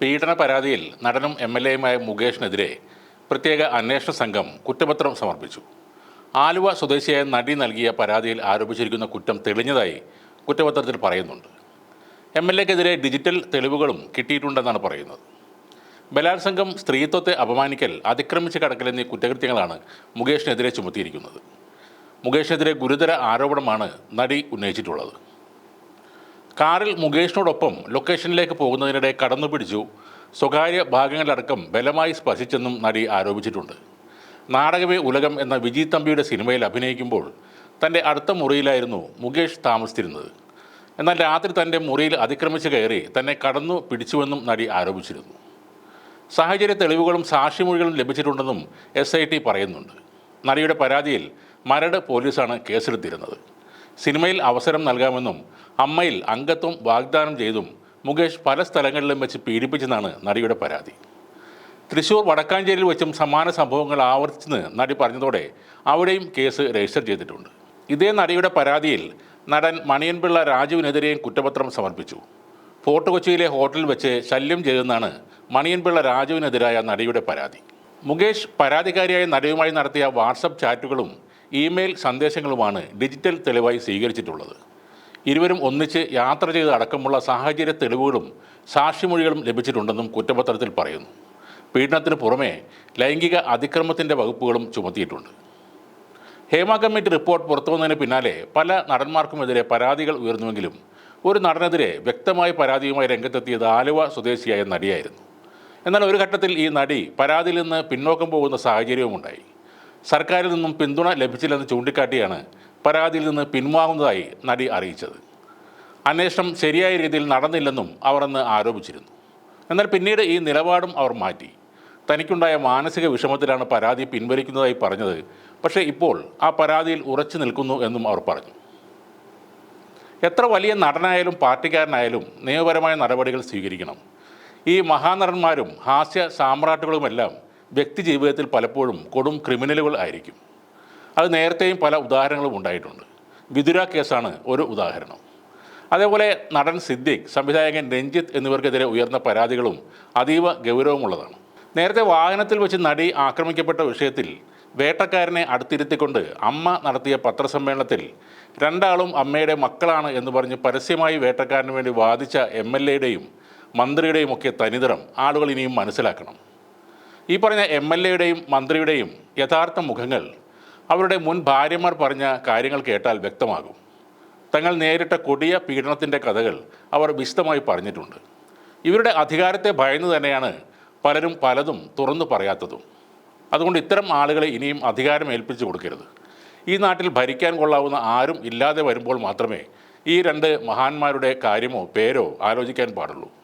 പീഡന പരാതിയിൽ നടനും എം എൽ എയുമായ മുകേഷിനെതിരെ പ്രത്യേക അന്വേഷണ സംഘം കുറ്റപത്രം സമർപ്പിച്ചു. ആലുവ സ്വദേശിയായ നടി നൽകിയ പരാതിയിൽ ആരോപിച്ചിരിക്കുന്ന കുറ്റം തെളിഞ്ഞതായി കുറ്റപത്രത്തിൽ പറയുന്നുണ്ട്. എം എൽ എക്കെതിരെ ഡിജിറ്റൽ തെളിവുകളും കിട്ടിയിട്ടുണ്ടെന്നാണ് പറയുന്നത്. ബലാത്സംഗം സ്ത്രീത്വത്തെ അപമാനിക്കൽ അതിക്രമിച്ച് കടക്കൽ എന്നീ കുറ്റകൃത്യങ്ങളാണ് മുകേഷിനെതിരെ ചുമത്തിയിരിക്കുന്നത്. മുകേഷിനെതിരെ ഗുരുതര ആരോപണമാണ് നടി ഉന്നയിച്ചിട്ടുള്ളത്. കാറിൽ മുകേഷിനോടൊപ്പം ലൊക്കേഷനിലേക്ക് പോകുന്നതിനിടെ കടന്നു പിടിച്ചു. സ്വകാര്യ ഭാഗങ്ങളിലടക്കം ബലമായി സ്പർശിച്ചെന്നും നടി ആരോപിച്ചിട്ടുണ്ട്. നാടകവേ ഉലകം എന്ന വിജി തമ്പിയുടെ സിനിമയിൽ അഭിനയിക്കുമ്പോൾ തന്റെ അടുത്ത മുറിയിലായിരുന്നു മുകേഷ് താമസിച്ചിരുന്നത്. എന്നാൽ രാത്രി തന്റെ മുറിയിൽ അതിക്രമിച്ച് കയറി തന്നെ കടന്നു പിടിച്ചുവെന്നും നടി ആരോപിച്ചിരുന്നു. സാഹചര്യ തെളിവുകളും സാക്ഷിമൊഴികളും ലഭിച്ചിട്ടുണ്ടെന്നും എസ് ഐ ടി പറയുന്നുണ്ട്. നടിയുടെ പരാതിയിൽ മരട് പോലീസാണ് കേസെടുത്തിരുന്നത്. സിനിമയിൽ അവസരം നൽകാമെന്നും അമ്മയിൽ അംഗത്വം വാഗ്ദാനം ചെയ്തും മുകേഷ് പല സ്ഥലങ്ങളിലും വെച്ച് പീഡിപ്പിച്ചെന്നാണ് നടിയുടെ പരാതി. തൃശൂർ വടക്കാഞ്ചേരിയിൽ വെച്ചും സമാന സംഭവങ്ങൾ ആവർത്തിച്ചെന്ന് നടി പറഞ്ഞതോടെ അവിടെയും കേസ് രജിസ്റ്റർ ചെയ്തിട്ടുണ്ട്. ഇതേ നടിയുടെ പരാതിയിൽ നടൻ മണിയൻപിള്ള രാജുവിനെതിരെയും കുറ്റപത്രം സമർപ്പിച്ചു. ഫോർട്ട് കൊച്ചിയിലെ ഹോട്ടലിൽ വെച്ച് ശല്യം ചെയ്തെന്നാണ് മണിയൻപിള്ള രാജുവിനെതിരായ നടിയുടെ പരാതി. മുകേഷ് പരാതിക്കാരിയായ നടിയുമായി നടത്തിയ വാട്സപ്പ് ചാറ്റുകളും ഇമെയിൽ സന്ദേശങ്ങളുമാണ് ഡിജിറ്റൽ തെളിവായി സ്വീകരിച്ചിട്ടുള്ളത്. ഇരുവരും ഒന്നിച്ച് യാത്ര ചെയ്ത് അടക്കമുള്ള സാഹചര്യ തെളിവുകളും സാക്ഷിമൊഴികളും ലഭിച്ചിട്ടുണ്ടെന്നും കുറ്റപത്രത്തിൽ പറയുന്നു. പീഡനത്തിന് പുറമേ ലൈംഗിക അതിക്രമത്തിന്റെ വകുപ്പുകളും ചുമത്തിയിട്ടുണ്ട്. ഹേമ കമ്മിറ്റി റിപ്പോർട്ട് പുറത്തുവന്നതിന് പിന്നാലെ പല നടന്മാർക്കുമെതിരെ പരാതികൾ ഉയർന്നുവെങ്കിലും ഒരു നടനെതിരെ വ്യക്തമായ പരാതിയുമായി രംഗത്തെത്തിയത് ആലുവ സ്വദേശിയായ നടിയായിരുന്നു. എന്നാൽ ഒരു ഘട്ടത്തിൽ ഈ നടി പരാതിയിൽ നിന്ന് പിന്നോക്കം പോകുന്ന സാഹചര്യവുമുണ്ടായി. സർക്കാരിൽ നിന്നും പിന്തുണ ലഭിച്ചില്ലെന്ന് ചൂണ്ടിക്കാട്ടിയാണ് പരാതിയിൽ നിന്ന് പിൻവാങ്ങുന്നതായി നടി അറിയിച്ചത്. അന്വേഷണം ശരിയായ രീതിയിൽ നടന്നില്ലെന്നും അവർ അന്ന് ആരോപിച്ചിരുന്നു. എന്നാൽ പിന്നീട് ഈ നിലപാടും അവർ മാറ്റി. തനിക്കുണ്ടായ മാനസിക വിഷമത്തിലാണ് പരാതി പിൻവലിക്കുന്നതായി പറഞ്ഞത്. പക്ഷേ ഇപ്പോൾ ആ പരാതിയിൽ ഉറച്ചു നിൽക്കുന്നു എന്നും അവർ പറഞ്ഞു. എത്ര വലിയ നടനായാലും പാർട്ടിക്കാരനായാലും നിയമപരമായ നടപടികൾ സ്വീകരിക്കണം. ഈ മഹാനടന്മാരും ഹാസ്യ സാമ്രാട്ടുകളുമെല്ലാം വ്യക്തി ജീവിതത്തിൽ പലപ്പോഴും കൊടും ക്രിമിനലുകൾ ആയിരിക്കും. അത് നേരത്തെയും പല ഉദാഹരണങ്ങളും ഉണ്ടായിട്ടുണ്ട്. വിതുര കേസാണ് ഒരു ഉദാഹരണം. അതേപോലെ നടൻ സിദ്ദിഖ് സംവിധായകൻ രഞ്ജിത്ത് എന്നിവർക്കെതിരെ ഉയർന്ന പരാതികളും അതീവ ഗൗരവമുള്ളതാണ്. നേരത്തെ വാഹനത്തിൽ വെച്ച് നടി ആക്രമിക്കപ്പെട്ട വിഷയത്തിൽ വേട്ടക്കാരനെ അടുത്തിരുത്തിക്കൊണ്ട് അമ്മ നടത്തിയ പത്രസമ്മേളനത്തിൽ രണ്ടാളും അമ്മയുടെ മക്കളാണ് എന്ന് പറഞ്ഞ് പരസ്യമായി വേട്ടക്കാരന് വേണ്ടി വാദിച്ച എം എൽ എയുടെയും മന്ത്രിയുടെയും ഒക്കെ തനിതരം ആളുകൾ ഇനിയും മനസ്സിലാക്കണം. ഈ പറഞ്ഞ എം എൽ എയുടെയും മന്ത്രിയുടെയും യഥാർത്ഥ മുഖങ്ങൾ അവരുടെ മുൻ ഭാര്യമാർ പറഞ്ഞ കാര്യങ്ങൾ കേട്ടാൽ വ്യക്തമാകും. തങ്ങൾ നേരിട്ട കൊടിയ പീഡനത്തിന്റെ കഥകൾ അവർ വിശദമായി പറഞ്ഞിട്ടുണ്ട്. ഇവരുടെ അധികാരത്തെ ഭയന്ന് തന്നെയാണ് പലരും പലതും തുറന്നു പറയാത്തതും. അതുകൊണ്ട് ഇത്തരം ആളുകളെ ഇനിയും അധികാരം ഏൽപ്പിച്ചു കൊടുക്കരുത്. ഈ നാട്ടിൽ ഭരിക്കാൻ കൊള്ളാവുന്ന ആരും ഇല്ലാതെ വരുമ്പോൾ മാത്രമേ ഈ രണ്ട് മഹാന്മാരുടെ കാര്യമോ പേരോ ആലോചിക്കാൻ പാടുള്ളൂ.